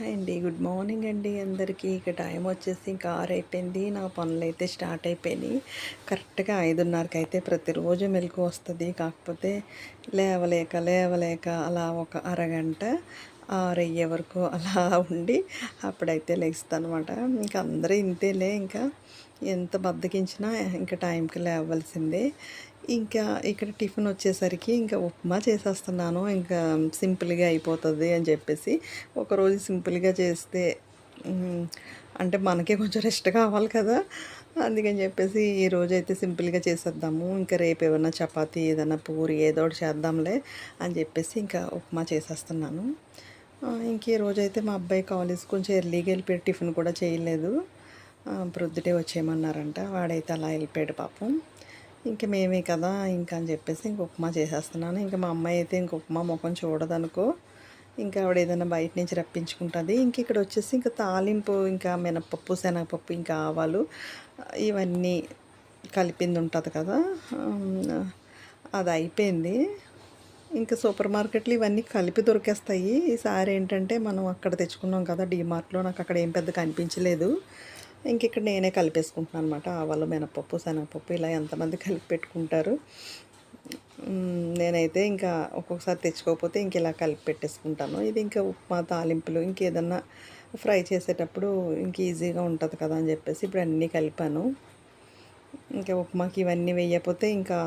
Hi అండి good morning అండి అందరికీ. ఇక టైం వచ్చేసి ఇంకా ఆరు అయిపోయింది నా పనులు అయితే స్టార్ట్ అయిపోయినాయి. కరెక్ట్గా ఐదున్నరకి అయితే ప్రతిరోజు మెలకు వస్తుంది. కాకపోతే లేవలేక లేవలేక అలా ఒక అరగంట ఆరు అయ్యే వరకు అలా ఉండి అప్పుడైతే లేస్తాను అనమాట ఇంకా అందరూ ఇంతేలే. ఇంకా ఎంత బద్దకించినా ఇంకా టైంకి లేవలసిందే. ఇంకా ఇక్కడ టిఫిన్ వచ్చేసరికి ఇంకా ఉప్మా చేసేస్తున్నాను. ఇంకా సింపుల్గా అయిపోతుంది అని చెప్పేసి ఒకరోజు సింపుల్గా చేస్తే అంటే మనకే కొంచెం రెస్ట్ కావాలి కదా. అందుకని చెప్పేసి ఈ రోజు అయితే సింపుల్గా చేసేద్దాము. ఇంకా రేపు ఏమైనా చపాతీ ఏదైనా పూరి ఏదో ఒకటి చేద్దాంలే అని చెప్పేసి ఇంకా ఉప్మా చేసేస్తున్నాను. ఇంక ఈ రోజైతే మా అబ్బాయి కాలేజ్ కొంచెం ఎర్లీగా వెళ్ళిపోయి టిఫిన్ కూడా చేయలేదు. ఆ, ప్రొద్దుటే వచ్చేయమన్నారంట. వాడైతే అలా వెళ్ళిపోయాడు పాపం. ఇంక మేమే కదా ఇంకా అని చెప్పేసి ఇంక ఉప్మా చేసేస్తున్నాను. ఇంకా మా అమ్మాయి అయితే ఇంక ఉప్మా ముఖం చూడదనుకో ఇంకా ఆవిడ ఏదైనా బయట నుంచి రప్పించుకుంటుంది. ఇంక ఇక్కడ వచ్చేసి ఇంకా తాలింపు ఇంకా మినపప్పు శనగపప్పు ఇంకా ఆవాలు ఇవన్నీ కలిపింది ఉంటుంది కదా. అది అయిపోయింది. ఇంకా సూపర్ మార్కెట్లు ఇవన్నీ కలిపి దొరికేస్తాయి. ఈసారి ఏంటంటే మనం అక్కడ తెచ్చుకున్నాం కదా డీమార్ట్లో. నాకు అక్కడ ఏం పెద్ద కనిపించలేదు. ఇంక ఇక్కడ నేనే కలిపేసుకుంటున్నాను అనమాట ఆవాలు మినపప్పు శనగపప్పు ఇలా ఎంతమంది కలిపి పెట్టుకుంటారు. నేనైతే ఇంకా ఒక్కొక్కసారి తెచ్చుకోకపోతే ఇంక ఇలా కలిపి పెట్టేసుకుంటాను. ఇది ఇంకా ఉప్మా తాలింపులు ఇంకేదన్నా ఫ్రై చేసేటప్పుడు ఇంక ఈజీగా ఉంటుంది కదా అని చెప్పేసి ఇప్పుడు అన్నీ కలిపాను. ఇంకా ఉప్మాకి ఇవన్నీ వేయకపోతే ఇంకా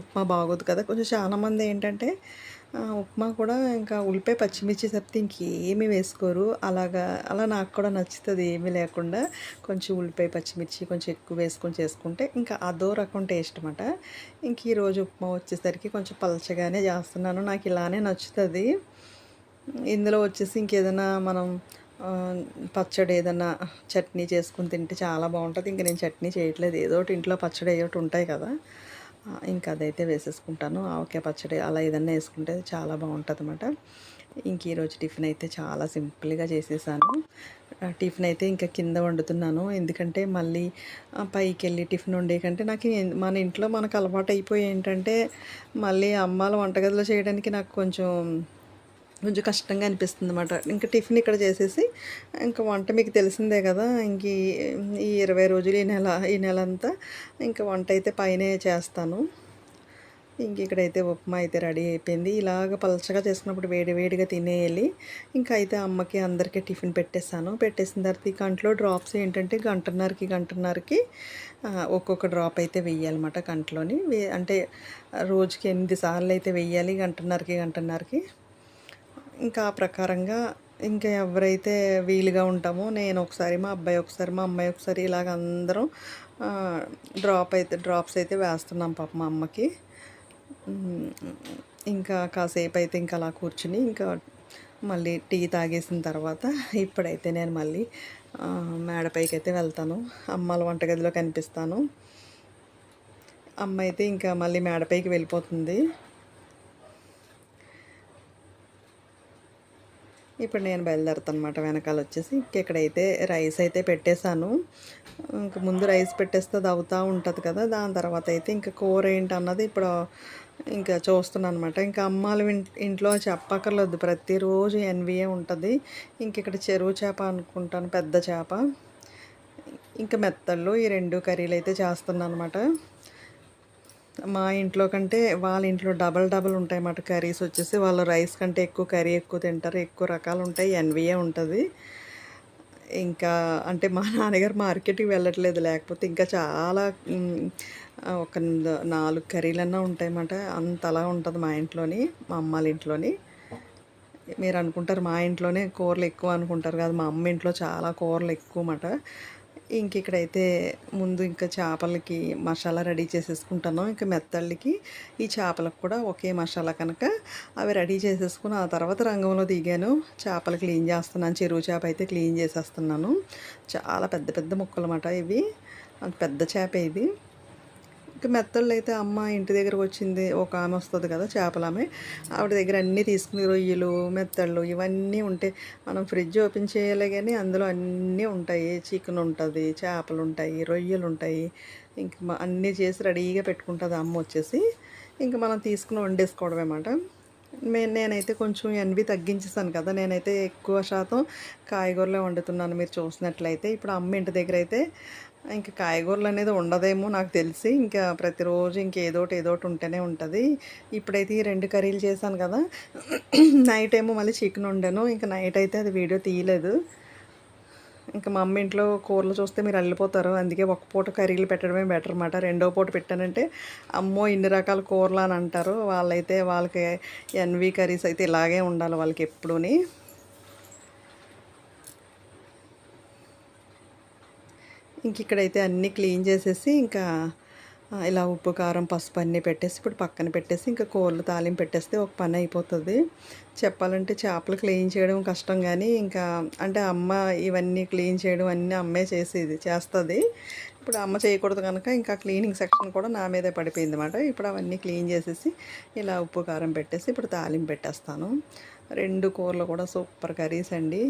ఉప్మా బాగోదు కదా. కొంచెం చాలామంది ఏంటంటే ఉప్మా కూడా ఇంకా ఉల్లిపాయ పచ్చిమిర్చి తప్పితే ఇంకేమీ వేసుకోరు. అలాగా అలా నాకు కూడా నచ్చుతుంది ఏమీ లేకుండా కొంచెం ఉల్లిపాయ పచ్చిమిర్చి కొంచెం ఎక్కువ వేసుకొని చేసుకుంటే ఇంకా అదో రకం టేస్ట్ అనమాట ఇంక ఈరోజు ఉప్మా వచ్చేసరికి కొంచెం పలచగానే చేస్తున్నాను. నాకు ఇలానే నచ్చుతుంది. ఇందులో వచ్చేసి ఇంకేదైనా మనం పచ్చడి ఏదైనా చట్నీ చేసుకుని తింటే చాలా బాగుంటుంది. ఇంక నేను చట్నీ చేయట్లేదు. ఏదో ఒకటి ఇంట్లో పచ్చడి ఏదో ఒకటి ఉంటాయి కదా. ఇంకా అదైతే వేసేసుకుంటాను. ఆవకాయ పచ్చడి అలా ఏదన్నా వేసుకుంటే చాలా బాగుంటుంది అనమాట ఇంక ఈరోజు టిఫిన్ అయితే చాలా సింపుల్గా చేసేసాను. టిఫిన్ అయితే ఇంకా కింద వండుతున్నాను. ఎందుకంటే మళ్ళీ పైకి వెళ్ళి టిఫిన్ వండే కంటే నాకు మన ఇంట్లో మనకు అలవాటు అయిపోయి ఏంటంటే మళ్ళీ అమ్మాల వంటగదిలో చేయడానికి నాకు కొంచెం కొంచెం కష్టంగా అనిపిస్తుంది అనమాట ఇంకా టిఫిన్ ఇక్కడ చేసేసి ఇంకా వంట మీకు తెలిసిందే కదా ఇంక ఈ- ఇరవై రోజులు ఈ నెల ఈ నెల అంతా ఇంకా వంట అయితే పైనే చేస్తాను. ఇంక ఇక్కడైతే ఉప్మా అయితే రెడీ అయిపోయింది. ఇలాగ పలచగా చేసుకున్నప్పుడు వేడి వేడిగా తినేయాలి. ఇంకా అయితే అమ్మకి అందరికీ టిఫిన్ పెట్టేస్తాను. పెట్టేసిన తర్వాత ఈ కంట్లో డ్రాప్స్ ఏంటంటే గంటన్నరకి గంటన్నరకి ఒక్కొక్క డ్రాప్ అయితే వేయాలన్నమాట కంట్లోని అంటే రోజుకి ఎనిమిది సార్లు అయితే వెయ్యాలి గంటన్నరకి గంటన్నరకి. ఇంకా ఆ ప్రకారంగా ఇంకా ఎవరైతే వీలుగా ఉంటామో నేను ఒకసారి మా అబ్బాయి ఒకసారి మా అమ్మాయి ఒకసారి ఇలాగ అందరం డ్రాప్ అయితే డ్రాప్స్ అయితే వేస్తున్నాం పాప మా అమ్మకి. ఇంకా కాసేపు అయితే ఇంకా అలా కూర్చుని ఇంకా మళ్ళీ టీ తాగేసిన తర్వాత ఇప్పుడైతే నేను మళ్ళీ మేడపైకి అయితే వెళ్తాను. అమ్మాల వంటగదిలో కనిపిస్తాను. అమ్మ అయితే ఇంకా మళ్ళీ మేడపైకి వెళ్ళిపోతుంది. ఇప్పుడు నేను బయలుదేరుతాను అనమాట వెనకాల వచ్చేసి ఇంకెక్కడైతే రైస్ అయితే పెట్టేశాను. ఇంక ముందు రైస్ పెట్టేస్తే అది అవుతూ ఉంటుంది కదా దాని తర్వాత అయితే ఇంకా కూర ఏంటి అన్నది ఇప్పుడు ఇంకా చూస్తున్నాను అనమాట ఇంకా అమ్మాలు ఇంట్లో చెప్పక్కర్లేదు ప్రతిరోజు ఎన్విఏ ఉంటుంది. ఇంక ఇక్కడ చెరువు చేప అనుకుంటాను పెద్ద చేప. ఇంకా మెత్తళ్ళు ఈ రెండు కర్రీలు అయితే చేస్తున్నాను అనమాట మా ఇంట్లో కంటే వాళ్ళ ఇంట్లో డబల్ డబల్ ఉంటాయి అన్నమాట కర్రీస్ వచ్చేసి. వాళ్ళు రైస్ కంటే ఎక్కువ కర్రీ ఎక్కువ తింటారు ఎక్కువ రకాలు ఉంటాయి ఎన్విఏ ఉంటుంది. ఇంకా అంటే మా నాన్నగారు మార్కెట్కి వెళ్ళట్లేదు లేకపోతే ఇంకా చాలా ఒక నాలుగు కర్రీలన్నా ఉంటాయన్నమాట అంతలా ఉంటుంది మా ఇంట్లోని మా అమ్మాళ్ళ ఇంట్లోని. మీరు అనుకుంటారు మా ఇంట్లోనే కూరలు ఎక్కువ అనుకుంటారు కాదు మా అమ్మ ఇంట్లో చాలా కూరలు ఎక్కువ అన్నమాట. ఇంక ఇక్కడైతే ముందు ఇంకా చేపలకి మసాలా రెడీ చేసేసుకుంటాను ఇంకా మెత్తళ్ళకి ఈ చేపలకు కూడా ఒకే మసాలా కనుక అవి రెడీ చేసేసుకుని ఆ తర్వాత రంగంలో దిగాను. చేపలు క్లీన్ చేస్తున్నాను. చెరువు చేప అయితే క్లీన్ చేసేస్తున్నాను. చాలా పెద్ద పెద్ద ముక్కలు అన్నమాట ఇవి పెద్ద చేప ఇది. ఇంకా మెత్తళ్ళు అయితే అమ్మ ఇంటి దగ్గరకు వచ్చింది ఒక ఆమె వస్తుంది కదా చేపల ఆమె ఆవిడ దగ్గర అన్నీ తీసుకుని రొయ్యలు మెత్తళ్ళు ఇవన్నీ ఉంటాయి. మనం ఫ్రిడ్జ్ ఓపెన్ చేయాలి కానీ అందులో అన్నీ ఉంటాయి. చికెన్ ఉంటుంది చేపలు ఉంటాయి రొయ్యలు ఉంటాయి ఇంక అన్నీ చేసి రెడీగా పెట్టుకుంటుంది అమ్మ వచ్చేసి. ఇంకా మనం తీసుకుని వండేసుకోవడమే అన్నమాట నేనైతే కొంచెం ఎన్వి తగ్గించేసాను కదా నేనైతే ఎక్కువ శాతం కాయగూరలే వండుతున్నాను. మీరు చూసినట్లయితే ఇప్పుడు అమ్మ ఇంటి దగ్గర అయితే ఇంకా కాయగూరలు అనేది ఉండదేమో నాకు తెలిసి. ఇంకా ప్రతిరోజు ఇంకేదోటి ఏదోటి ఉంటేనే ఉంటుంది. ఇప్పుడైతే ఈ రెండు కర్రీలు చేశాను కదా. నైట్ ఏమో మళ్ళీ చికెన్ వండాను. ఇంకా నైట్ అయితే అది వీడియో తీయలేదు. ఇంకా మా అమ్మ ఇంట్లో కూరలు చూస్తే మీరు వెళ్ళిపోతారు అందుకే ఒక పూట కర్రీలు పెట్టడమే బెటర్ అనమాట రెండో పూట పెట్టానంటే అమ్మో ఇన్ని రకాల కూరలు అని అంటారు. వాళ్ళైతే వాళ్ళకి ఎన్వి కర్రీస్ అయితే ఇలాగే ఉండాలి వాళ్ళకి ఎప్పుడూని. ఇంక ఇక్కడైతే అన్నీ క్లీన్ చేసేసి ఇంకా ఇలా ఉప్పు కారం పసుపు అన్నీ పెట్టేసి ఇప్పుడు పక్కన పెట్టేసి ఇంకా కూరలు తాలింపు పెట్టేస్తే ఒక పని అయిపోతుంది. చెప్పాలంటే చేపలు క్లీన్ చేయడం కష్టం కానీ ఇంకా అంటే అమ్మ ఇవన్నీ క్లీన్ చేయడం అన్నీ అమ్మే చేసేది చేస్తుంది. ఇప్పుడు అమ్మ చేయకూడదు కనుక ఇంకా క్లీనింగ్ సెక్షన్ కూడా నా మీదే పడిపోయింది అనమాట ఇప్పుడు అవన్నీ క్లీన్ చేసేసి ఇలా ఉప్పు కారం పెట్టేసి ఇప్పుడు తాలింపు పెట్టేస్తాను. రెండు కూరలు కూడా సూపర్ కర్రీస్ అండి.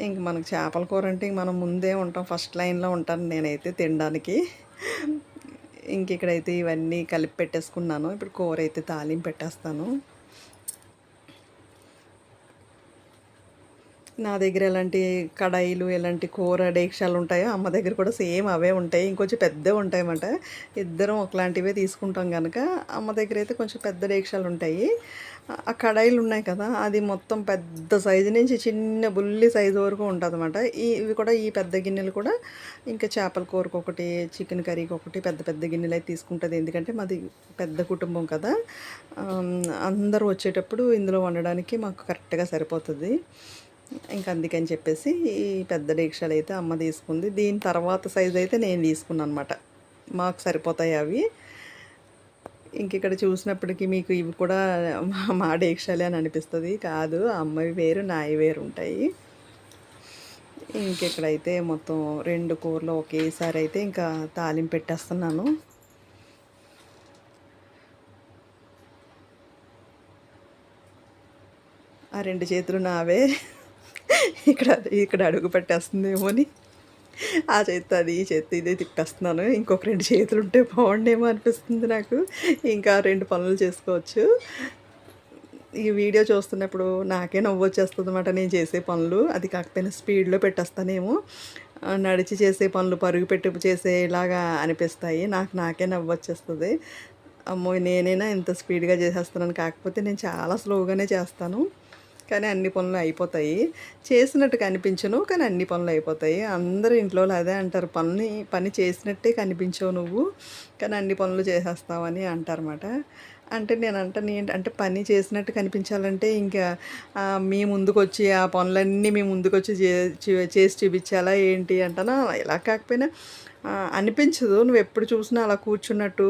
ఇంక మనకు చేపల కూర అంటే ఇంక మనం ముందే ఉంటాం ఫస్ట్ లైన్లో ఉంటాను నేనైతే తినడానికి. ఇంక ఇక్కడైతే ఇవన్నీ కలిపి పెట్టేసుకున్నాను. ఇప్పుడు కూర అయితే తాలింపు పెట్టేస్తాను. నా దగ్గర ఎలాంటి కడాయిలు ఎలాంటి కూర డేక్షాలు ఉంటాయో అమ్మ దగ్గర కూడా సేమ్ అవే ఉంటాయి. ఇంకొంచెం పెద్దవి ఉంటాయన్నమాట. ఇద్దరం ఒకలాంటివే తీసుకుంటాం కనుక అమ్మ దగ్గర అయితే కొంచెం పెద్ద డేక్షాలు ఉంటాయి. ఆ- కడాయిలు ఉన్నాయి కదా అది మొత్తం పెద్ద సైజు నుంచి చిన్న బుల్లి సైజు వరకు ఉంటుంది అనమాట ఈ ఇవి కూడా ఈ పెద్ద గిన్నెలు కూడా ఇంకా చేపల కూరకు ఒకటి చికెన్ కర్రీకి ఒకటి పెద్ద పెద్ద గిన్నెలు అయితే తీసుకుంటుంది. ఎందుకంటే మాది పెద్ద కుటుంబం కదా. అందరూ వచ్చేటప్పుడు ఇందులో వండడానికి మాకు కరెక్ట్గా సరిపోతుంది. ఇంక అందుకని చెప్పేసి ఈ పెద్ద డీక్షలు అయితే అమ్మ తీసుకుంది. దీని తర్వాత సైజ్ అయితే నేను తీసుకున్నాను అనమాట మాకు సరిపోతాయి అవి. ఇంక ఇక్కడ చూసినప్పటికీ మీకు ఇవి కూడా మా- మా డీక్షలే అని అనిపిస్తుంది. కాదు అమ్మవి వేరు నాయి వేరు ఉంటాయి. ఇంకెక్కడైతే మొత్తం రెండు కూరలు ఒకేసారి అయితే ఇంకా తాలింపు పెట్టేస్తున్నాను. ఆ రెండు చేతులు నావే. ఇక్కడ ఇక్కడ అడుగు పెట్టేస్తుందేమో అని ఆ చేతి అది ఈ చేతి ఇదే తిప్పేస్తున్నాను ఇంకొక రెండు చేతులు ఉంటే బాగుండేమో అనిపిస్తుంది నాకు. ఇంకా రెండు పనులు చేసుకోవచ్చు. ఈ వీడియో చూస్తున్నప్పుడు నాకే నవ్వు వచ్చేస్తుంది అనమాట నేను చేసే పనులు. అది కాకపోయినా స్పీడ్లో పెట్టేస్తానేమో. నడిచి చేసే పనులు పరుగు పెట్టి చేసేలాగా అనిపిస్తాయి. నాకు నాకే నవ్వు వచ్చేస్తుంది. అమ్మో నేనైనా ఇంత స్పీడ్గా చేసేస్తున్నాను. కాకపోతే నేను చాలా స్లోగానే చేస్తాను. కానీ అన్ని పనులు అయిపోతాయి. చేసినట్టు కనిపించను కానీ అన్ని పనులు అయిపోతాయి. అందరూ ఇంట్లో అదే అంటారు. పని పని చేసినట్టే కనిపించవు నువ్వు కానీ అన్ని పనులు చేసేస్తావని అంటారన్నమాట. అంటే నేను అంటాను ఏంటి అంటే పని చేసినట్టు కనిపించాలంటే ఇంకా మీ ముందుకు వచ్చి ఆ పనులన్నీ మీ ముందుకు వచ్చి చేసి చూపించాలా ఏంటి అంటానా? ఇలా కాకపోయినా అనిపించదు. నువ్వు ఎప్పుడు చూసినా అలా కూర్చున్నట్టు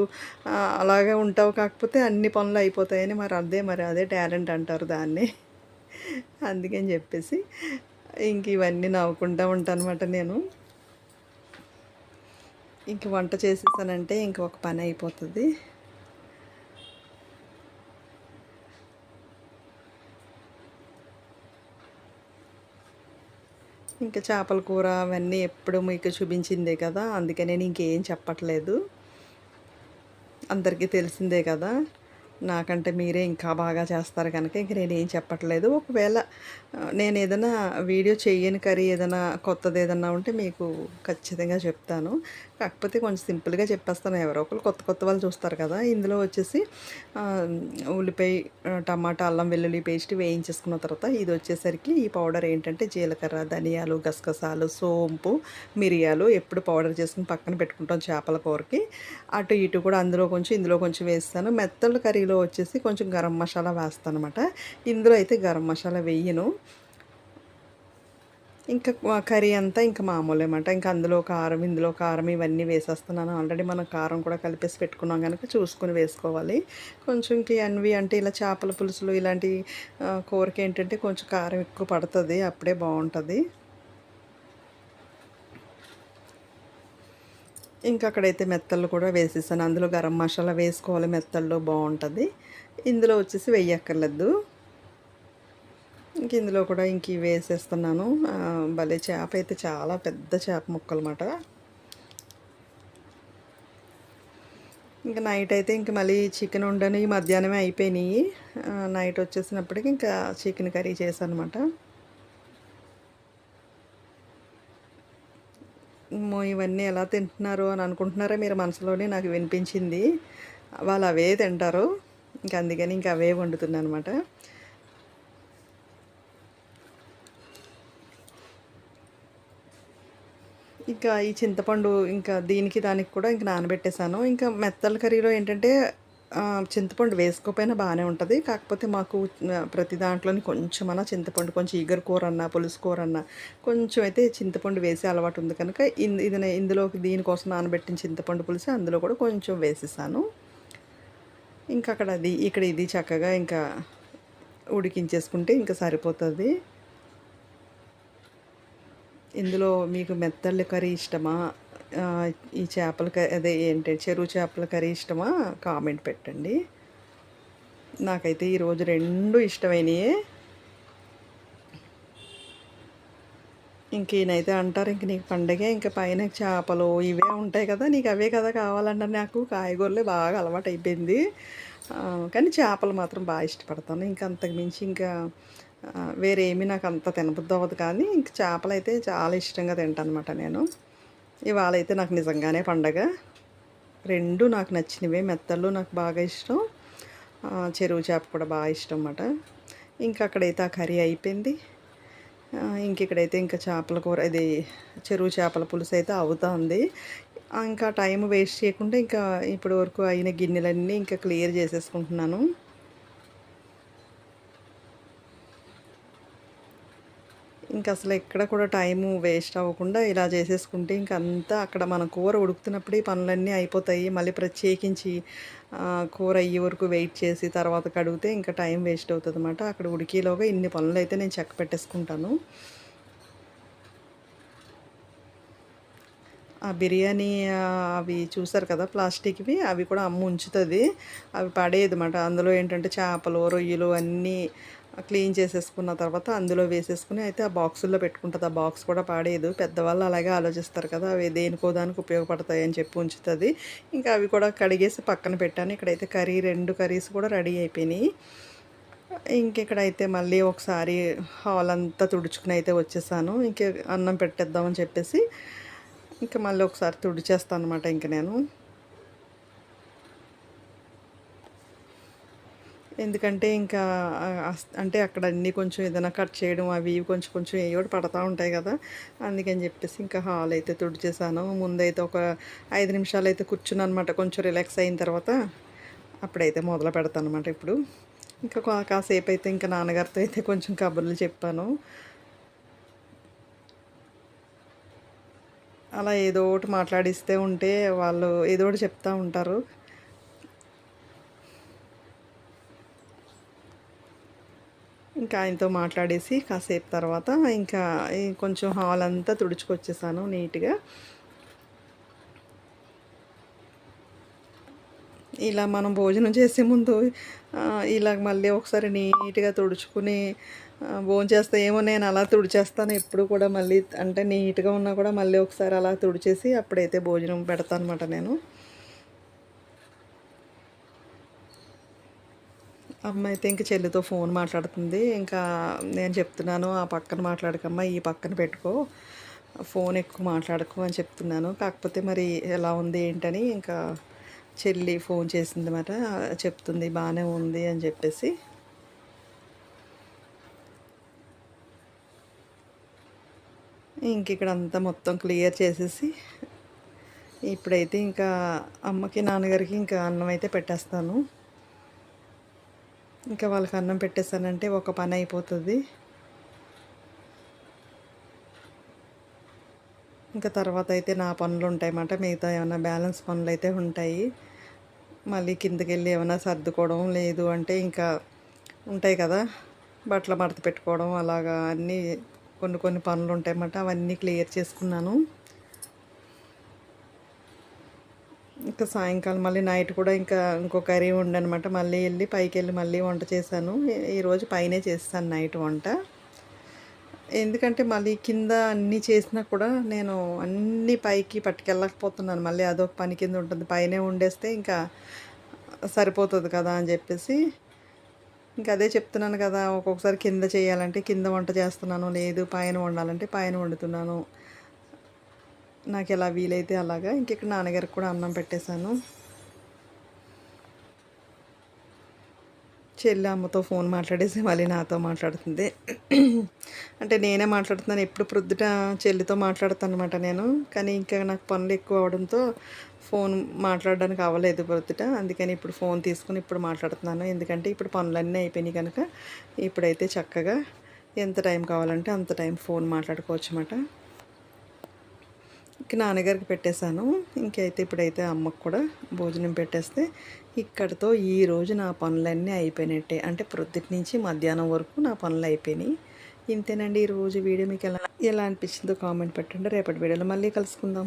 అలాగే ఉంటావు. కాకపోతే అన్ని పనులు అయిపోతాయని మరి అదే మరి అదే టాలెంట్ అంటారు దాన్ని. అందుకని చెప్పేసి ఇంక ఇవన్నీ నవ్వుకుంటూ ఉంటాను అనమాట నేను. ఇంక వంట చేసేసానంటే ఇంక ఒక పని అయిపోతుంది. ఇంకా చేపల కూర అవన్నీ ఎప్పుడు మీకు చూపించిందే కదా అందుకనే నేను ఇంకేం చెప్పట్లేదు. అందరికీ తెలిసిందే కదా. నాకంటే మీరే ఇంకా బాగా చేస్తారు కనుక ఇంక నేను ఏం చెప్పట్లేదు. ఒకవేళ నేను ఏదైనా వీడియో చేయని కర్రీ ఏదైనా కొత్తది ఏదైనా ఉంటే మీకు ఖచ్చితంగా చెప్తాను. కాకపోతే కొంచెం సింపుల్గా చెప్పేస్తాను. ఎవరో ఒకరు కొత్త కొత్త వాళ్ళు చూస్తారు కదా ఇందులో వచ్చేసి ఉల్లిపాయ టమాటా అల్లం వెల్లుల్లి పేస్ట్ వేయించేసుకున్న తర్వాత ఇది వచ్చేసరికి ఈ పౌడర్ ఏంటంటే జీలకర్ర ధనియాలు గసగసాలు సోంపు మిరియాలు ఎప్పుడు పౌడర్ చేసుకుని పక్కన పెట్టుకుంటాం చేపల కూరకి. అటు ఇటు కూడా అందులో కొంచెం ఇందులో కొంచెం వేస్తాను. మెత్తలు కర్రీ కర్రీలో వచ్చేసి కొంచెం గరం మసాలా వేస్తాను అనమాట ఇందులో అయితే గరం మసాలా వేయను. ఇంకా కర్రీ అంతా ఇంకా మామూలు అనమాట ఇంకా అందులో కారం ఇందులో కారం ఇవన్నీ వేసేస్తున్నాను. ఆల్రెడీ మనం కారం కూడా కలిపేసి పెట్టుకున్నాం కనుక చూసుకొని వేసుకోవాలి. కొంచెం ఇంక అన్వి అంటే ఇలా చేపల పులుసులు ఇలాంటి కూరకి ఏంటంటే కొంచెం కారం ఎక్కువ పడుతుంది. అప్పుడే బాగుంటుంది. ఇంకా అక్కడైతే మెత్తళ్ళు కూడా వేసేసాను. అందులో గరం మసాలా వేసుకోవాలి మెత్తల్లో బాగుంటుంది ఇందులో వచ్చేసి వెయ్యక్కర్లేదు. ఇంక ఇందులో కూడా ఇంక ఇవి వేసేస్తున్నాను. భలే చేప అయితే చాలా పెద్ద చేప ముక్కలు అన్నమాట ఇంకా నైట్ అయితే ఇంక మళ్ళీ చికెన్ ఉండని మధ్యాహ్నమే అయిపోయినాయి. నైట్ వచ్చేసినప్పటికి ఇంకా చికెన్ కర్రీ చేశాను అనమాట అమ్మో ఇవన్నీ ఎలా తింటున్నారు అని అనుకుంటున్నారా మీరు మనసులోనే నాకు వినిపించింది. వాళ్ళు అవే తింటారు. ఇంకా అందుకని ఇంకా అవే వండుతున్నాను అనమాట ఇంకా ఈ చింతపండు ఇంకా దీనికి దానికి కూడా ఇంకా నానబెట్టేశాను. ఇంకా మెత్తల కర్రీలో ఏంటంటే చింతపండు వేసుకోకపోయినా బాగానే ఉంటుంది. కాకపోతే మాకు ప్రతి దాంట్లోని కొంచెం అన్నా చింతపండు కొంచెం ఈగర కూర అన్న పులుసు కూర అన్న కొంచెం అయితే చింతపండు వేసే అలవాటు ఉంది కనుక ఇది ఇందులోకి దీనికోసం నానబెట్టిన చింతపండు పులుసు అందులో కూడా కొంచెం వేసేసాను. ఇంకా అక్కడ అది ఇక్కడ ఇది చక్కగా ఇంకా ఉడికించేసుకుంటే ఇంకా సరిపోతుంది. ఇందులో మీకు మెత్తళ్ళ కర్రీ ఇష్టమా? ఈ చేపల కర్రీ అదే ఏంటి చెరువు చేపల కర్రీ ఇష్టమా? కామెంట్ పెట్టండి. నాకైతే ఈరోజు రెండు ఇష్టమైనయే. ఇంక ఈయనైతే అంటారు ఇంక నీకు పండగే ఇంక పైన చేపలు ఇవే ఉంటాయి కదా నీకు అవే కదా కావాలంటే నాకు. కాయగూరలే బాగా అలవాటు అయిపోయింది కానీ చేపలు మాత్రం బాగా ఇష్టపడతాను. ఇంకా అంతకుమించి ఇంకా వేరేమి నాకు అంత తినబుద్ధి అవ్వదు కానీ ఇంక చేపలు అయితే చాలా ఇష్టంగా తింటాను అనమాట నేను. ఇవాళ అయితే నాకు నిజంగానే పండగ. రెండు నాకు నచ్చినవే మెత్తళ్ళు నాకు బాగా ఇష్టం. చెరువు చేప కూడా బాగా ఇష్టం అన్నమాట ఇంకా అక్కడైతే ఆ కర్రీ అయిపోయింది. ఇంక ఇక్కడైతే ఇంకా చేపల కూర ఇది చెరువు చేపల పులుసు అయితే అవుతుంది ఇంకా టైం వేస్ట్ చేయకుండా ఇంకా ఇప్పటి వరకు అయిన గిన్నెలన్నీ ఇంకా క్లియర్ చేసేసుకుంటున్నాను. ఇంకా అసలు ఎక్కడ కూడా టైము వేస్ట్ అవ్వకుండా ఇలా చేసేసుకుంటే ఇంక అంతా అక్కడ మన కూర ఉడుకుతున్నప్పుడు ఈ పనులన్నీ అయిపోతాయి. మళ్ళీ ప్రత్యేకించి కూర అయ్యే వరకు వెయిట్ చేసి తర్వాత కడిగితే ఇంకా టైం వేస్ట్ అవుతుంది అనమాట అక్కడ ఉడికేలోగా ఇన్ని పనులు అయితే నేను చెక్క పెట్టేసుకుంటాను. ఆ బిర్యానీ అవి చూసారు కదా ప్లాస్టిక్వి? అవి కూడా అమ్మ ఉంచుతుంది. అవి పడేది అనమాట అందులో ఏంటంటే చేపలు రొయ్యలు అన్నీ క్లీన్ చేసేసుకున్న తర్వాత అందులో వేసేసుకుని అయితే ఆ బాక్సుల్లో పెట్టుకుంటుంది. ఆ బాక్స్ కూడా పాడేదు పెద్దవాళ్ళు అలాగే ఆలోచిస్తారు కదా అవి దేనికో దానికి ఉపయోగపడతాయి అని చెప్పి ఉంచుతుంది. ఇంకా అవి కూడా కడిగేసి పక్కన పెట్టాను. ఇక్కడైతే కర్రీ రెండు కర్రీస్ కూడా రెడీ అయిపోయినాయి. ఇంకెక్కడైతే మళ్ళీ ఒకసారి హాల్ అంతా తుడుచుకుని అయితే వచ్చేసాను. ఇంకే అన్నం పెట్టేద్దామని చెప్పేసి ఇంకా మళ్ళీ ఒకసారి తుడిచేస్తాను అనమాట ఇంక నేను. ఎందుకంటే ఇంకా అస్- అంటే అక్కడ అన్నీ కొంచెం ఏదైనా కట్ చేయడం అవి ఇవి కొంచెం కొంచెం ఏ ఒకటి పడతా ఉంటాయి కదా. అందుకని చెప్పేసి ఇంకా హాల్ అయితే తుడిచేసాను. ముందైతే ఒక ఐదు నిమిషాలు అయితే కూర్చున్నాను అనమాట కొంచెం రిలాక్స్ అయిన తర్వాత అప్పుడైతే మొదలు పెడతాను అనమాట ఇప్పుడు. ఇంకా కా- కాసేపు అయితే ఇంకా నాన్నగారితో అయితే కొంచెం కబుర్లు చెప్పాను. అలా ఏదో ఒకటి మాట్లాడిస్తే ఉంటే వాళ్ళు ఏదో ఒకటి చెప్తూ ఉంటారు. ఇంకా ఆయనతో మాట్లాడేసి కాసేపు తర్వాత ఇంకా కొంచెం హాల్ అంతా తుడుచుకొచ్చేసాను నీట్గా. ఇలా మనం భోజనం చేసే ముందు ఇలా మళ్ళీ ఒకసారి నీట్గా తుడుచుకుని భోజనం చేస్తే ఏమో నేను అలా తుడిచేస్తాను ఎప్పుడు కూడా మళ్ళీ అంటే నీట్గా ఉన్నా కూడా మళ్ళీ ఒకసారి అలా తుడిచేసి అప్పుడైతే భోజనం పెడతాను అనమాట నేను. అమ్మ అయితే ఇంక చెల్లితో ఫోన్ మాట్లాడుతుంది. ఇంకా నేను చెప్తున్నాను ఆ పక్కన మాట్లాడకమ్మా ఈ పక్కన పెట్టుకో ఫోన్ ఎక్కువ మాట్లాడకు అని చెప్తున్నాను. కాకపోతే మరి ఎలా ఉంది ఏంటని ఇంకా చెల్లి ఫోన్ చేసింది మాట చెప్తుంది బాగానే ఉంది అని చెప్పేసి. ఇంక ఇక్కడ అంతా మొత్తం క్లియర్ చేసేసి ఇప్పుడైతే ఇంకా అమ్మకి నాన్నగారికి ఇంకా అన్నం అయితే పెట్టేస్తాను. ఇంకా వాళ్ళకి అన్నం పెట్టేస్తానంటే ఒక పని అయిపోతుంది. ఇంకా తర్వాత అయితే నా పనులు ఉంటాయన్నమాట. మిగతా ఏమైనా బ్యాలెన్స్ పనులు అయితే ఉంటాయి. మళ్ళీ కిందకి వెళ్ళి ఏమైనా సర్దుకోవడం లేదు అంటే ఇంకా ఉంటాయి కదా. బట్టలు మడత పెట్టుకోవడం అలాగా అన్నీ కొన్ని కొన్ని పనులు ఉంటాయన్నమాట. అవన్నీ క్లియర్ చేసుకున్నాను. ఇంకా సాయంకాలం మళ్ళీ నైట్ కూడా ఇంకా ఇంకో కర్రీ ఉండనమాట. మళ్ళీ వెళ్ళి పైకి వెళ్ళి మళ్ళీ వంట చేశాను. ఈరోజు పైనే చేస్తాను నైట్ వంట. ఎందుకంటే మళ్ళీ కింద అన్నీ చేసినా కూడా నేను అన్నీ పైకి పట్టుకెళ్ళకపోతున్నాను. మళ్ళీ అదొక పని కింద ఉంటుంది. పైనే ఉండేస్తే ఇంకా సరిపోతుంది కదా అని చెప్పేసి ఇంకా అదే చెప్తున్నాను కదా. ఒక్కొక్కసారి కింద చేయాలంటే కింద వంట చేస్తున్నాను. లేదు పైన వండాలంటే పైన వండుతున్నాను. నాకు ఎలా వీలైతే అలాగా. ఇంక ఇక్కడ నాన్నగారికి కూడా అన్నం పెట్టేశాను. చెల్లి అమ్మతో ఫోన్ మాట్లాడేసి మళ్ళీ నాతో మాట్లాడుతుంది. అంటే నేనే మాట్లాడుతున్నాను. ఎప్పుడు ప్రొద్దుట చెల్లితో మాట్లాడతాను అనమాట నేను. కానీ ఇంకా నాకు పనులు ఎక్కువ అవడంతో ఫోన్ మాట్లాడడానికి అవ్వలేదు ప్రొద్దుట. అందుకని ఇప్పుడు ఫోన్ తీసుకుని ఇప్పుడు మాట్లాడుతున్నాను. ఎందుకంటే ఇప్పుడు పనులన్నీ అయిపోయినాయి కనుక ఇప్పుడైతే చక్కగా ఎంత టైం కావాలంటే అంత టైం ఫోన్ మాట్లాడుకోవచ్చు అన్నమాట నాన్నగారికి పెట్టేశాను. ఇంకైతే ఇప్పుడైతే అమ్మకు కూడా భోజనం పెట్టేస్తే ఇక్కడతో ఈ రోజు నా పనులన్నీ అయిపోయినట్టే. అంటే ప్రొద్దుటి నుంచి మధ్యాహ్నం వరకు నా పనులు అయిపోయినాయి. ఇంతేనండి ఈరోజు వీడియో మీకు ఎలా ఎలా అనిపించిందో కామెంట్ పెట్టండి. రేపటి వీడియోలో మళ్ళీ కలుసుకుందాం.